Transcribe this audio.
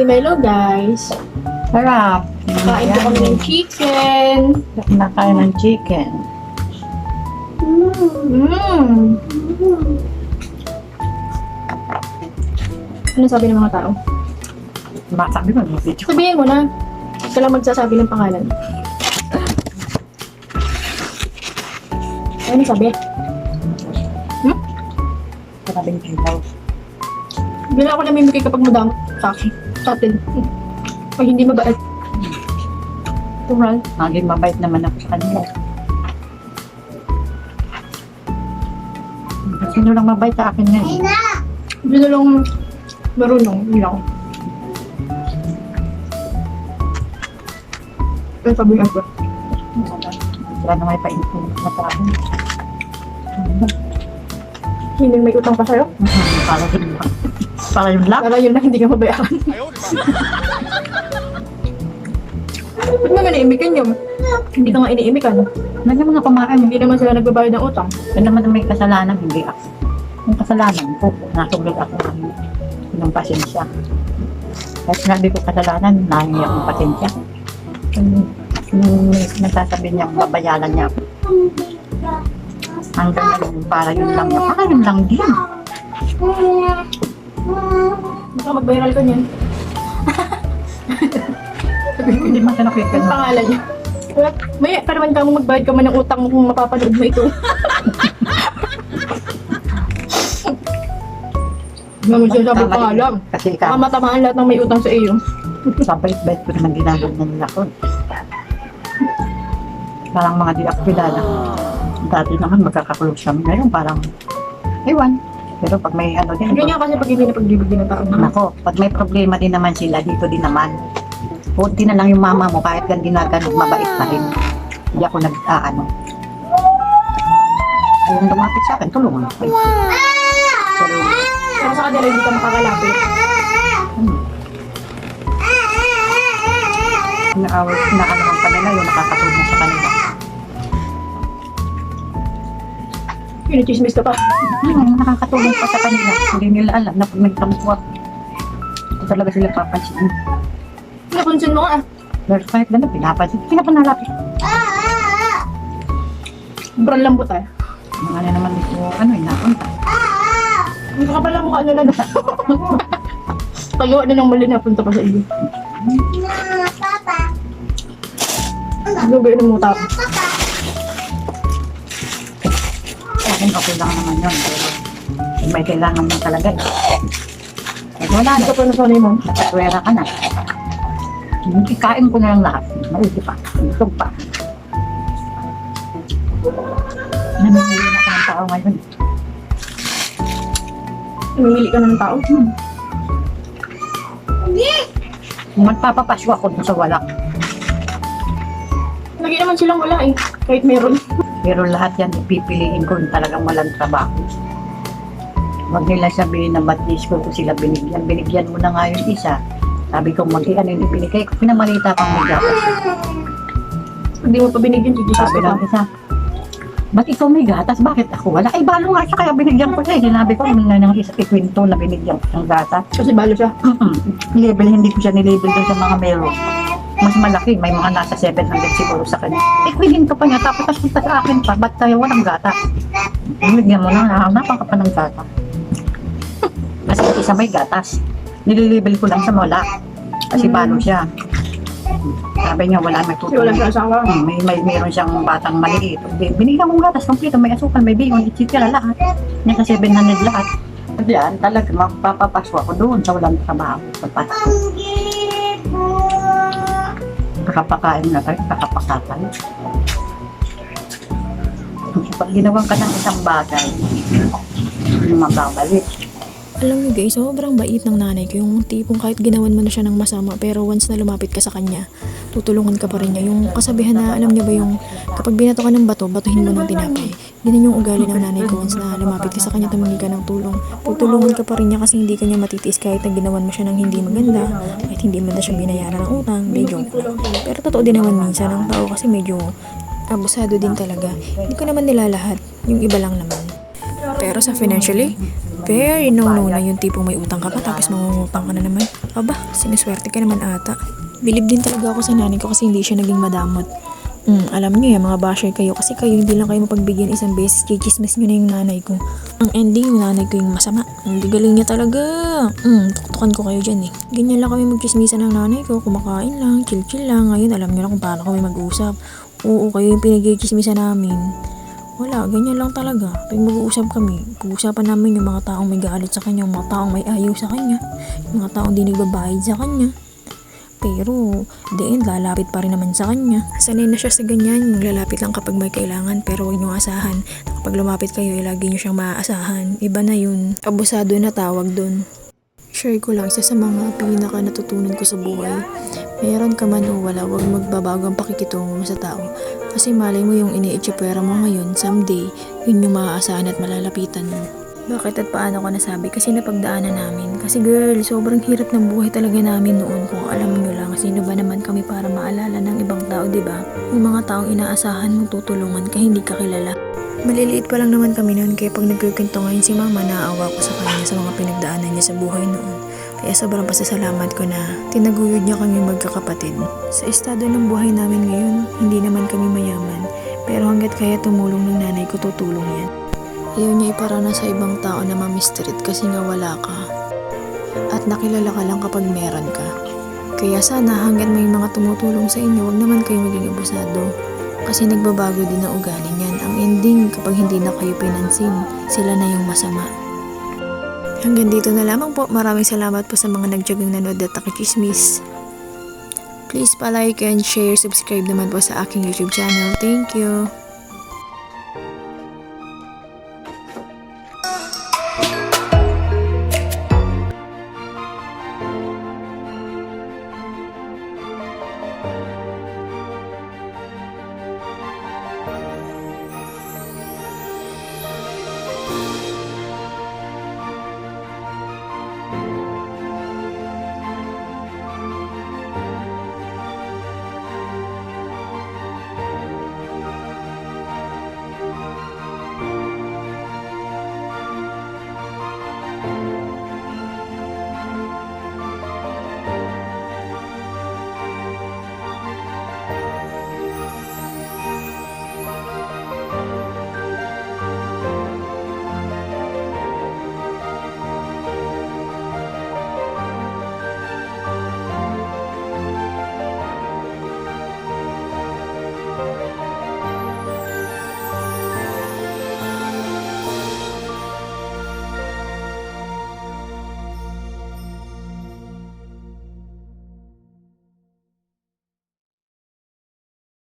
may Milo, guys. Sarap. Kain po kami ng chicken. Nakain ng chicken. Mm. Ano sabi ng mga tao? Masabi mo, video. Sabihin mo na. Ka lang magsasabi ng pangalan. Ano sabi? Sarabing ilaw. Hindi na ako namimigay kapag madamot sa akin. Atin. Pag hindi mabait. Tural. Maging mabait naman ako sa kanila. Sino lang mabait sa akin ngayon? Hindi na lang marunong. Hindi ako. Kaya sabi ko. Wala na may painit na sa akin. Hindi may utang pa sa'yo. Para yun lang. Para yun lang. Para yun lang hindi ka mabayaran. Ba't naman naimikan yun? Hindi ka nga iniimikan. May mga kumain. Hindi naman sila nagbabayad ng utang. Yan naman ang may kasalanan, hindi ako. Yung kasalanan ko, nasulit ako ng, ng pasensya. Kahit sinabi ko kasalanan, nahingi akong pasensya. Yung, yung nagsasabi niya, babayaran niya ako. Hanggang ngayon, para yun lang. Para yun lang din. Baka mag-viral ka niyan. Hindi man siya nakikita Ang na. pangalan niya. May pa naman ka mo magbayad ka man ng utang mo kung mapapanood mo ito. Hindi mo siya sabi Tama din. pangalan. Kasi Baka ikaw, matamaan lahat ng may utang sa iyo. sabait-bait ko naman ginagawa na nila ko. Parang mga di ako kilala. Dati naman magkakakulong kami. Ngayon parang, ewan. Pero pag may ano din, Ganyan kasi pag hindi na paglibig ng tao. Nako, pag may problema din naman sila, dito din naman. Punti na lang yung mama mo, kahit gan ginaganog, mabait pa rin. Hindi ako nag, ah, ano. Yung lumapit sa akin, tulungan ako. Pero, Pero sa kanila hindi ka makakalapit. naawag, nakalawang pa nila yung nakakatulong sa kanila. Pinichismis ka pa. Hmm, nakakatulong pa sa kanila. Hindi nila alam na pag nagtampuak, ito talaga sila papansin. Napansin mo nga. ah. Pero kahit ganun, pinapansin. Sino pa nalapit? Sobrang lambot ah. Mga na naman dito, ano, inapunta. Ang kakapal ang mukha nila na. Tagawa na ng mali na punta pa sa iyo. Lugay ng mga tao. Akin, okay lang naman yun. Pero may kailangan mo talaga. eh. Eh, wala Hindi na. ka pa nasanay mo. Nakaswera ka na. Hindi kain ko na lang lahat. Maigi pa. Itog pa. Namimili na ka ng tao ngayon. Namimili ka na ng tao. Hmm. Magpapapasyo ako dun sa wala. Lagi naman silang wala eh. Kahit meron. Pero lahat yan ipipiliin ko yung talagang walang trabaho. Huwag nila sabihin na ba't ko ko sila binigyan. Binigyan mo na nga yung isa. Sabi ko, mag ano yung ibinigay ko. Pinamalita pang may gatas. Hindi mo pa binigyan, si Jesus Sabi ng isa, ba't ikaw may gatas? Bakit ako wala? Ay, balo nga siya, kaya binigyan ko siya. eh. Sinabi ko, ano na ng isa ikwento na binigyan ko ng gatas. Kasi balo siya. Label, hindi ko siya nilabel doon sa mga meron. Mas malaki, may mga nasa 700 siguro sa kanya. Eh, kwento pa niya, tapos tapos punta sa akin pa, ba't tayo walang gatas? Binigyan mo na, nahanapan ka pa ng gatas. Kasi isa may gatas. Nililabel ko lang sa wala. Kasi Mm. balo siya. Sabi niya, wala may Kasi wala siya asawa. Hmm, may, may meron siyang batang maliit. Bin- Binigyan kong gatas kompleto, may asukal, may bacon, etc. lahat. Nasa 700 lahat. Diyan, talaga magpapapaswa ako doon sa walang trabaho. Pagpasok. Kakapakain na tayo, kakapakatay. Pag ginawan ka ng isang bagay, mababalik. Alam niyo guys, sobrang bait ng nanay ko. Yung tipong kahit ginawan mo na siya ng masama, pero once na lumapit ka sa kanya, tutulungan ka pa rin niya. Yung kasabihan na, alam niya ba yung kapag binato ka ng bato, batuhin mo ng tinapay. Ganun yung ugali ng nanay ko. Once na lumapit ka sa kanya, tumingi ka ng tulong. Tutulungan ka pa rin niya kasi hindi ka niya matitiis kahit na ginawan mo siya ng hindi maganda, kahit hindi mo na siya binayaran ng utang, lang. Pero totoo din naman minsan ang tao kasi medyo abusado din talaga. Hindi ko naman nila lahat, yung iba lang naman. Pero sa financially, Very no-no na yung tipong may utang ka pa tapos mangungutang ka na naman. Aba, sinuswerte ka naman ata. Bilib din talaga ako sa nanay ko kasi hindi siya naging madamot. Hmm, alam niyo yan, mga basher kayo kasi kayo hindi lang kayo mapagbigyan isang beses, chichismis niyo na yung nanay ko. Ang ending, yung nanay ko yung masama. Hindi galing niya talaga. Hmm, tuktukan ko kayo dyan eh. Ganyan lang kami magchismisan ng nanay ko, kumakain lang, chill-chill lang. Ngayon, alam niyo na kung paano kami mag-usap. Oo, kayo yung pinag-chismisan namin. Wala, ganyan lang talaga. Pag mag-uusap kami, pag-uusapan namin yung mga taong may galit sa kanya, yung mga taong may ayaw sa kanya, yung mga taong di nagbabayad sa kanya. Pero, the end, lalapit pa rin naman sa kanya. Sanay na siya sa ganyan, yung lalapit lang kapag may kailangan, pero huwag niyong asahan. Kapag lumapit kayo, eh, lagi niyo siyang maaasahan. Iba na yun. Abusado na tawag dun. Share ko lang isa sa mga pinaka natutunan ko sa buhay. Meron ka man o wala, huwag magbabago ang pakikitungo mo sa tao. Kasi malay mo yung iniitsipwera mo ngayon, someday, yun yung maaasahan at malalapitan mo. Bakit at paano ko nasabi? Kasi napagdaanan namin. Kasi girl, sobrang hirap ng buhay talaga namin noon kung alam nyo lang. Sino ba naman kami para maalala ng ibang tao, di ba? Yung mga taong inaasahan mong tutulungan ka hindi ka kilala. Maliliit pa lang naman kami noon kaya pag nagkikwento ngayon si mama, naawa ko sa kanya sa mga pinagdaanan niya sa buhay noon. Kaya sobrang pasasalamat ko na tinaguyod niya kami magkakapatid. Sa estado ng buhay namin ngayon, hindi naman kami mayaman. Pero hanggat kaya tumulong ng nanay ko, tutulong yan. Ayaw niya iparana sa ibang tao na mamistreat kasi nga wala ka. At nakilala ka lang kapag meron ka. Kaya sana hanggat may mga tumutulong sa inyo, wag naman kayo maging abusado. Kasi nagbabago din ang ugali niyan. Ang ending, kapag hindi na kayo pinansin, sila na yung masama. Hanggang dito na lamang po. Maraming salamat po sa mga nagtsagang nanood at takichismis. Please pa-like and share, subscribe naman po sa aking YouTube channel. Thank you!